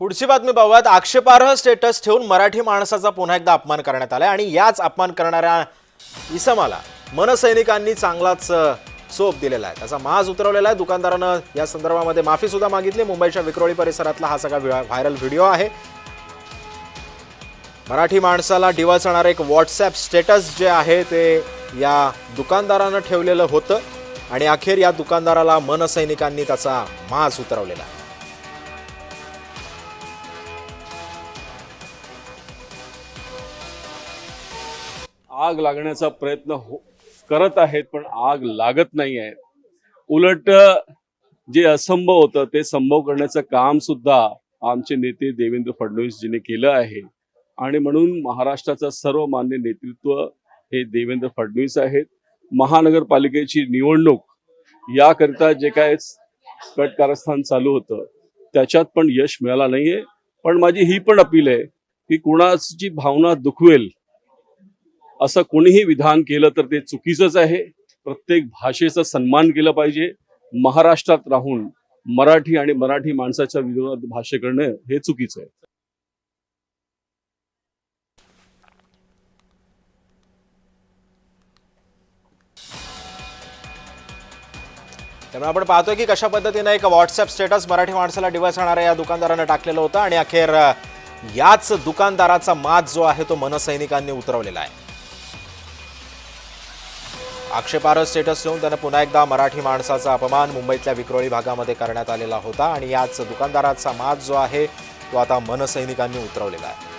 पुढची बातमी पाहूयात आक्षेपार्ह स्टेटस ठेवून मराठी माणसाचा पुन्हा एकदा अपमान करण्यात आलाय आणि याच अपमान करणाऱ्या इसमाला मनसैनिकांनी चांगलाच सोप चोप दिलेला आहे. त्याचा माज उतरवलेला आहे. दुकानदारानं या संदर्भामध्ये माफी सुद्धा मागितली. मुंबईच्या विक्रोळी परिसरातला हा सगळा व्हायरल व्हिडिओ आहे. मराठी माणसाला डिवचणारं एक व्हॉट्सॲप स्टेटस जे आहे ते या दुकानदारानं ठेवलेलं होतं आणि अखेर या दुकानदाराला मनसैनिकांनी त्याचा माज उतरवलेला आहे. आग लागण्याचा प्रयत्न हो करत आहेत पण आग लागत नाही आहे उलट जे असंभव होतं ते संभव करण्याचं काम सुद्धा आमचे नेते देवेंद्र फडणवीसजीने केलं आहे. आणि म्हणून महाराष्ट्राचं सर्वमान्य नेतृत्व हे देवेंद्र फडणवीस आहेत. महानगरपालिकेची निवडणूक याकरिता जे काय कट कारस्थान चालू होतं त्याच्यात पण यश मिळाला नाहीये. पण माझी ही पण अपील आहे की कुणाची भावना दुखवेल असं कोणीही विधान केलं तर ते चुकीचंच आहे. प्रत्येक भाषेचा सन्मान केला पाहिजे. महाराष्ट्रात राहून मराठी आणि मराठी माणसाच्या विरोधात भाष्य करणं हे चुकीचं आहे. त्यामुळे आपण पाहतोय की कशा पद्धतीनं एक व्हॉट्सअप स्टेटस मराठी माणसाला डिवचणाऱ्या या दुकानदारानं टाकलेलं होतं आणि अखेर याच दुकानदाराचा मात जो आहे तो मनसैनिकांनी उतरवलेला आहे. आक्षेपार्ह स्टेटस ठेवून त्यानं पुन्हा एकदा मराठी माणसाचा अपमान मुंबईतल्या विक्रोळी भागामध्ये करण्यात आलेला होता. आणि याच दुकानदाराचा माज जो आहे तो आता मनसैनिकांनी उतरवलेला आहे.